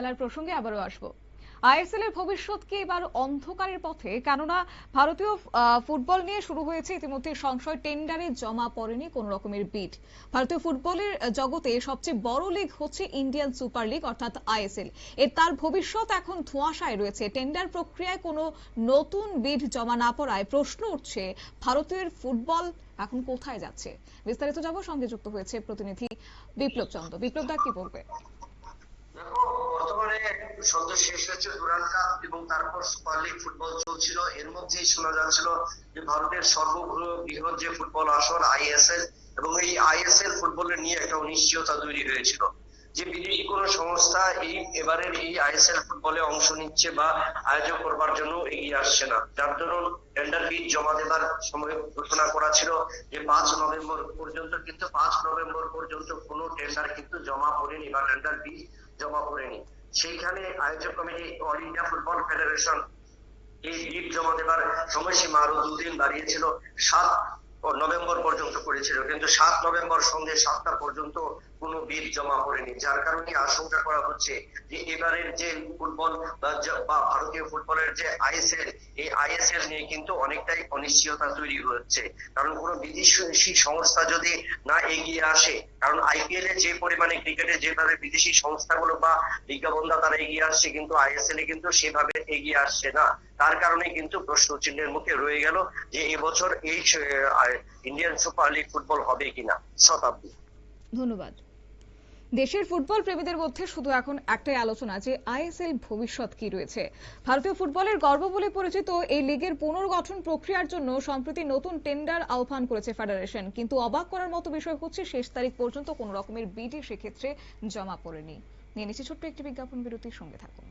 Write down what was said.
খেলার প্রসঙ্গে আবারও আসব। আইএসএল এর ভবিষ্যৎ কি এবার অন্ধকারের পথে? কেননা ভারতীয় ফুটবল নিয়ে শুরু হয়েছে ইতিমধ্যে সংশয়, টেন্ডারে জমা পড়েনি কোন রকমের বিড ভারতীয় ফুটবলের জগতে সবচেয়ে বড় লিগ হচ্ছে ইন্ডিয়ান সুপার লিগ, অর্থাৎ আইএসএল। এর তার ভবিষ্যৎ এখন ধোঁয়াশায় রয়েছে। টেন্ডার প্রক্রিয়ায় কোনো নতুন বিড জমা না পড়ায় প্রশ্ন উঠছে ভারতীয় ফুটবল এখন কোথায় যাচ্ছে? বিস্তারিত যাব সঙ্গে যুক্ত হয়েছে প্রতিনিধি বিপ্লব চন্দ্র। বিপ্লব দা, কি বলবে? সদ্য শেষ হয়েছে ডুরান্ড কাপ এবং তারপর সুপার লিগ ফুটবল চলছিল। এর মধ্যেই শোনা যাচ্ছিল যে ভারতের সর্ববৃহৎ যে ফুটবল আসর আইএসএল এবং এই আইএসএল ফুটবলের নিয়ে একটা অনিশ্চয়তা তৈরি হয়েছিল। যে বিদেশি কোন সংস্থা এই এবারের এই আইএসএল ফুটবলে অংশ নিচ্ছে বা আয়োজক করবার জন্য এগিয়ে আসছে না। যার দরুন টেন্ডার বিড জমা দেবার সময় ঘোষণা করা ছিল যে পাঁচ নভেম্বর পর্যন্ত কিন্তু, পাঁচ নভেম্বর পর্যন্ত কোনো টেন্ডার কিন্তু জমা পড়েনি বা টেন্ডার বিড জমা পড়েনি সেইখানে আয়োজক committee all India football federation এই বিড জমা দেবার সময়সীমা আরও দুদিন বাড়িয়েছিল সাত নভেম্বর পর্যন্ত করেছিল। কিন্তু সাত নভেম্বর সন্ধ্যে সাতটা পর্যন্ত কোনো বিল জমা পড়েনি যার কারণে আশঙ্কা করা হচ্ছে যে এবারের যে ফুটবল, বা ভারতীয় ফুটবলের যে আইএসএল, এই আইএসএল নিয়ে কিন্তু অনেকটাই অনিশ্চয়তা তৈরি হচ্ছে। কারণ কোনো বিদেশি সংস্থা যদি না এগিয়ে আসে, কারণ আইপিএল এ যে পরিমাণে ক্রিকেটে যেভাবে বিদেশি সংস্থাগুলো বা বিজ্ঞাপনদা তারা এগিয়ে আসছে, কিন্তু আইএসএল এ কিন্তু সেভাবে এগিয়ে আসছে না। তার কারণে কিন্তু প্রশ্ন চিহ্নের মুখে রয়ে গেল যে এবছর এই ইন্ডিয়ান সুপার লিগ ফুটবল হবে কিনা। শতাব্দী। ধন্যবাদ। দেশের ফুটবল প্রেমীদের মধ্যে শুধু এখন একটাই আলোচনা যে আইএসএল ভবিষ্যৎ কি রয়েছে। ভারতীয় ফুটবলের গর্ব বলে পরিচিত এই লিগের পুনর্গঠন প্রক্রিয়ার জন্য সম্প্রতি নতুন টেন্ডার আহ্বান করেছে ফেডারেশন। কিন্তু অবাক করার মতো বিষয় হচ্ছে শেষ তারিখ পর্যন্ত কোন রকমের বিডি সেক্ষেত্রে জমা পড়েনি। নিয়ে নিচ্ছে ছোট্ট একটি বিজ্ঞাপন বিরতির সঙ্গে থাকুন।